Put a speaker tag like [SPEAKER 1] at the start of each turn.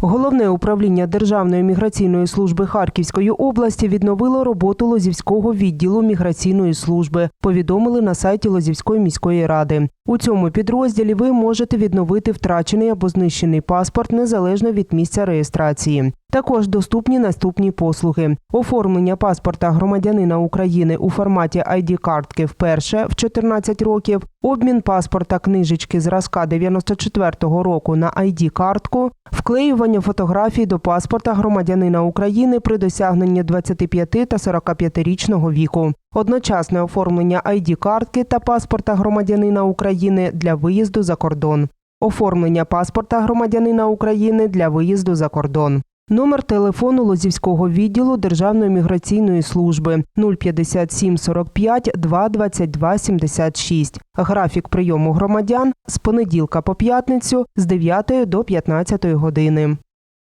[SPEAKER 1] Головне управління Державної міграційної служби Харківської області відновило роботу Лозівського відділу міграційної служби. Повідомили на сайті Лозівської міської ради. У цьому підрозділі ви можете відновити втрачений або знищений паспорт незалежно від місця реєстрації. Також доступні наступні послуги: оформлення паспорта громадянина України у форматі id картки вперше в 14 років, обмін паспорта книжечки зразка 94-го року на id картку вклеювання фотографій до паспорта громадянина України при досягненні 25 та 45-річного віку, одночасне оформлення id картки та паспорта громадянина України для виїзду за кордон, оформлення паспорта громадянина України для виїзду за кордон. Номер телефону Лозівського відділу Державної міграційної служби 057 45 2 22 76. Графік прийому громадян з понеділка по п'ятницю з 9 до 15 години.